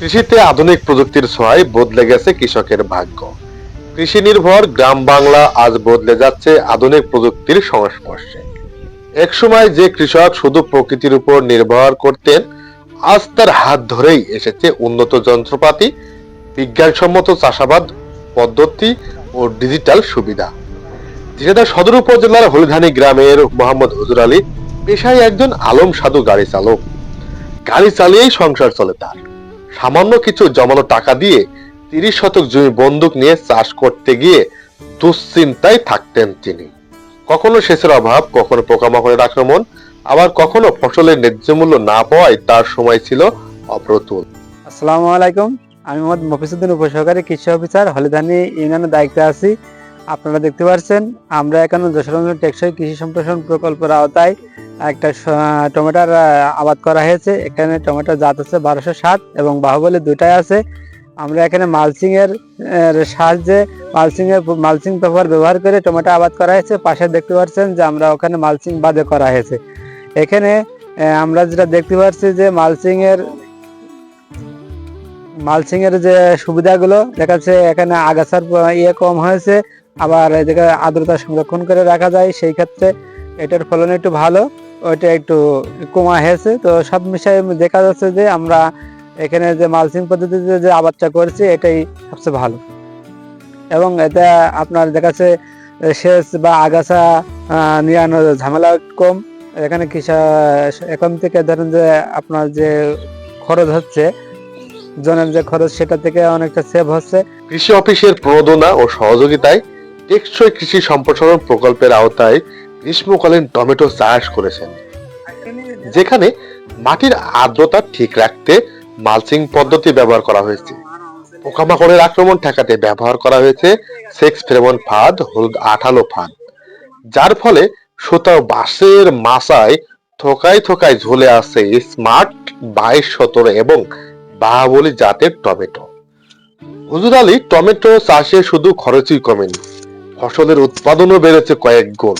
কৃষিতে আধুনিক প্রযুক্তির ছোঁয়ায় বদলে গেছে কৃষকের ভাগ্য। কৃষি নির্ভর, গ্রাম বাংলা আজ বদলে যাচ্ছে আধুনিক প্রযুক্তির সংস্পর্শে। একসময় যে কৃষক শুধু প্রকৃতির উপর নির্ভর করতেন, আজ তার হাত ধরেই এসেছে উন্নত যন্ত্রপাতি, বিজ্ঞানসম্মত চাষাবাদ পদ্ধতি ও ডিজিটাল সুবিধা। ঝিনাইদহ সদর উপজেলার হলিধানি গ্রামের মোহাম্মদ হুজুর আলী পেশায় একজন আলম সাধু গাড়ি চালক। গাড়ি চালিয়েই সংসার চলে তার। সামান্য কিছু জমানো টাকা দিয়ে তিরিশ শতক জমি বন্দুক নিয়ে চাষ করতে গিয়ে দুশ্চিন্তায় থাকতেন তিনি। কখনো সেচের অভাব, কখনো পোকামাকড়ের আক্রমণ, আবার কখনো ফসলের ন্যায্য মূল্য না পাওয়ায় তার সময় ছিল অপ্রতুল। আসসালামু আলাইকুম, আমি মোহাম্মদ মফিসুদ্দিন উপসহকারী কৃষি অফিসার, হলিদানি ইউনিয়নের দায়িত্বে আছি। আপনারা দেখতে পাচ্ছেন আমরা এখানে যশোরগঞ্জ টেকসই কৃষি সম্প্রসারণ প্রকল্পের আওতায় একটা টমেটোর আবাদ করা হয়েছে। এখানে টমেটোর জাত আছে বারোশো সাত এবং বাহুবলী দুটাই আছে। আমরা এখানে এর সাহায্যে মালচিং এর মালচিং পেপার ব্যবহার করে টমেটো আবাদ করা হয়েছে। পাশে দেখতে পাচ্ছেন যে আমরা ওখানে মালচিং বাদে করা হয়েছে। এখানে আমরা যেটা দেখতে পাচ্ছি যে মালচিং এর যে সুবিধাগুলো, দেখা যাচ্ছে এখানে আগাছার ইয়ে কম হয়েছে। আবার এদিকে আর্দ্রতা সংরক্ষণ করে রাখা যায়, সেই ক্ষেত্রে এটার ফলন একটু ভালো, ওইটা একটু কমা হয়েছে। তো সব মিশাই দেখা যাচ্ছে যে আমরা এখানে যে মালচিং পদ্ধতিতে যে আবাদটা করছি, এটাই সবচেয়ে ভালো। এবং এতে আপনার দেখা যাচ্ছে সেচ বা আগাছা নিরানোর ঝামেলা কম। এখানে কৃষক এখন থেকে ধরেন যে আপনার যে খরচ হচ্ছে, জনের যে খরচ, সেটা থেকে অনেকটা সেভ হচ্ছে। কৃষি অফিসের প্রণোদনা ও সহযোগিতায় টেকসই কৃষি সম্প্রসারণ প্রকল্পের আওতায় গ্রীষ্মকালীন টমেটো চাষ করেছেন। যেখানে মাটির আর্দ্রতা ঠিক রাখতে মালচিং পদ্ধতি ব্যবহার করা হয়েছে। পোকামাকড়ের আক্রমণ ঠেকাতে ব্যবহার করা হয়েছে সেক্স ফেরোমন ফাঁদ, হলুদ আঠালো ফাঁদ। যার ফলে সুতা বাঁশের মাসায় থোকায় থোকায় ঝুলে আসছে স্মার্ট বাইশ সতেরো এবং বাহাবলী জাতের টমেটো। হুজুর আলী টমেটো চাষে শুধু খরচই কমেনি ফসলের উৎপাদনও বেড়েছে কয়েক গুণ,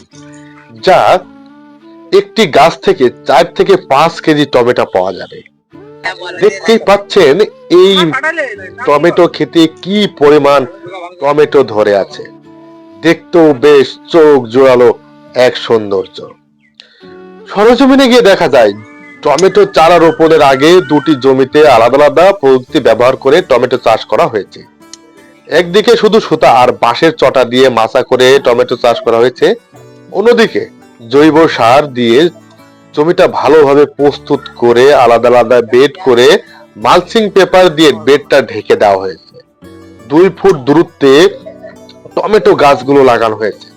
যা একটি গাছ থেকে চার থেকে পাঁচ কেজি টমেটো পাওয়া যাবে। দেখতেই পাচ্ছেন এই টমেটো খেতে কি পরিমাণ টমেটো ধরে আছে। দেখতেও বেশ চোখ জোড়ালো এক সৌন্দর্য। সরজমিনে গিয়ে দেখা যায়, টমেটো চারা রোপণের আগে দুটি জমিতে আলাদা আলাদা প্রযুক্তি ব্যবহার করে টমেটো চাষ করা হয়েছে। একদিকে শুধু সুতা আর বাঁশের চটা দিয়ে মাচা করে টমেটো চাষ করা হয়েছে, অন্যদিকে জৈব সার দিয়ে জমিটা ভালোভাবে প্রস্তুত করে, আলাদা আলাদা বেড করে মালচিং পেপার দিয়ে বেডটা ঢেকে দেওয়া হয়েছে। দুই ফুট দূরত্বে টমেটো গাছগুলো লাগানো হয়েছে।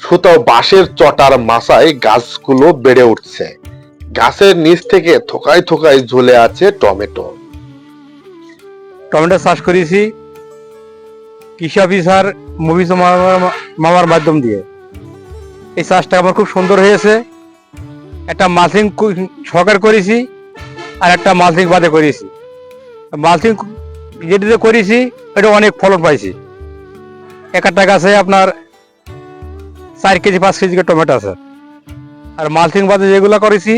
সুতা বাঁশের চটার মাচায় গাছগুলো বেড়ে উঠছে। গাছের নিচ থেকে থোকায় থোকায় ঝুলে আছে টমেটো। টমেটো চাষ করেছি। কৃষি অফিসার মুভিস মামার মাধ্যম দিয়ে। এই চাষটা আমার খুব সুন্দর হয়েছে। একটা মালচিং সরকার করেছি আর একটা মালসিং বাদে করেছি। মালসিং যেটিতে করেছি, এটা অনেক ফলন পাইছি। এক একটা গাছে আপনার চার কেজি, পাঁচ কেজি করে টমেটো আছে। আর মালসিং বাদে যেগুলো করেছি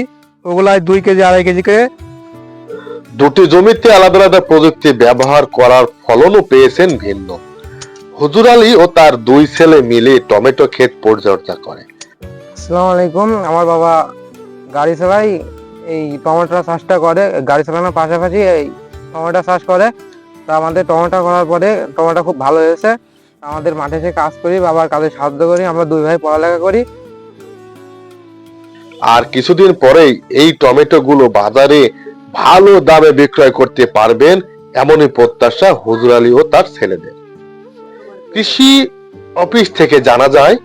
ওগুলাই দুই কেজি, আড়াই কেজি করে দুটি জমিতে আলাদা আলাদা প্রযুক্তি ব্যবহার করার ফলনও পেয়েছেন ভিন্ন। হুজুর আলী ও তার দুই ছেলে মিলে টমেটো ক্ষেত পরিচর্যা করে। আসসালামু আলাইকুম আমার বাবা গাড়ি চালাই এই টমেটো চাষটা করে গাড়ি চালানোর পাশাপাশি এই টমেটো চাষ করে। তো আমাদের টমেটো করার পরে টমেটো খুব ভালো হয়েছে। আমাদের মাঠে এসে কাজ করি বাবার কাজে সাহায্য করি আমরা দুই ভাই পড়ালেখা করি। আর কিছুদিন পরেই এই টমেটো গুলো বাজারে ভালো দামে বিক্রয় করতে পারবেন এমনই প্রত্যাশা হুজুর আলী ও তার ছেলেদের। কৃষি অফিস থেকে জানা যায়,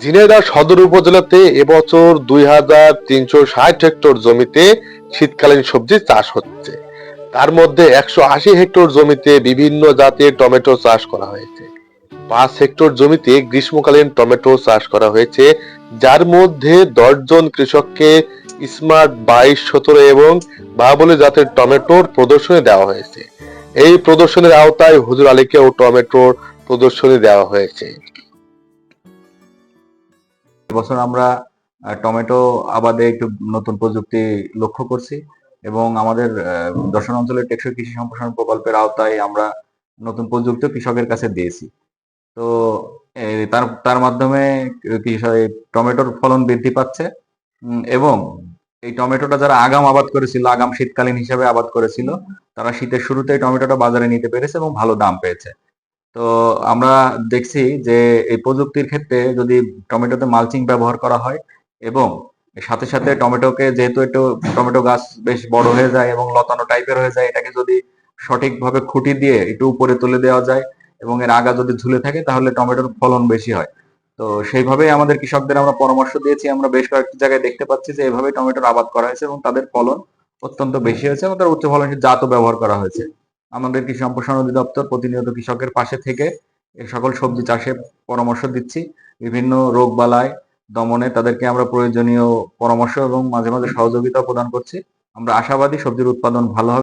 ঝিনাইদহ সদর উপজেলাতে এবছর দুই হাজার তিনশো ষাট হেক্টর জমিতে শীতকালীন সবজি চাষ হচ্ছে। তার মধ্যে একশো আশি হেক্টর জমিতে বিভিন্ন জাতের টমেটো চাষ করা হয়েছে। পাঁচ হেক্টর জমিতে গ্রীষ্মকালীন টমেটো চাষ করা হয়েছে, যার মধ্যে দশজন কৃষককে স্মার্ট বাইশ, সতেরো এবং বাবলি জাতের টমেটোর প্রদর্শনী দেওয়া হয়েছে। এই প্রদর্শনীর আওতায় হুজুর আলীকেও টমেটোর প্রদর্শনী দেওয়া হয়েছে। এবছর আমরা টমেটো আবাদে একটু নতুন প্রযুক্তি লক্ষ্য করছি এবং আমাদের দর্শন অঞ্চলের টেকসই কৃষি সম্প্রসারণ প্রকল্পের আওতায় আমরা নতুন প্রযুক্তি কৃষকের কাছে দিয়েছি। তো তার তার মাধ্যমে টমেটোর ফলন বৃদ্ধি পাচ্ছে। এবং এই টমেটোটা যারা আগাম আবাদ করেছিল, আগাম শীতকালীন হিসাবে আবাদ করেছিল, তারা শীতের শুরুতেই টমেটোটা বাজারে নিতে পেরেছে এবং ভালো দাম পেয়েছে। তো আমরা দেখছি যে এই প্রযুক্তির ক্ষেত্রে যদি টমেটোতে মালচিং ব্যবহার করা হয় এবং সাথে সাথে টমেটোকে যেহেতু একটু টমেটো গাছ বেশ বড় হয়ে যায় এবং লতানো টাইপের হয়ে যায় এটাকে যদি সঠিকভাবে খুঁটি দিয়ে একটু উপরে তুলে দেওয়া যায় এবং এর আগা যদি ঝুলে থাকে তাহলে টমেটোর ফলন বেশি হয়। তো সেইভাবেই আমাদের কৃষকদের আমরা পরামর্শ দিয়েছি আমরা বেশ কয়েকটি জায়গায় দেখতে পাচ্ছি যে এভাবে টমেটোর আবাদ করা হয়েছে এবং তাদের ফলন অত্যন্ত বেশি হয়েছে এবং তার উচ্চ ফলনশীল জাতও ব্যবহার করা হয়েছে। আমাদের কৃষি সম্প্রসারণ অধিদপ্তর প্রতিনিয়ত কৃষকের পাশে থেকে এই সকল সবজি চাষে পরামর্শ দিচ্ছি। বিভিন্ন রোগ বালায় দমনে তাদেরকে আমরা প্রয়োজনীয় পরামর্শ এবং মাঝে মাঝে সহযোগিতা প্রদান করছি। আমরা আশাবাদী সবজির উৎপাদন ভালো হবে।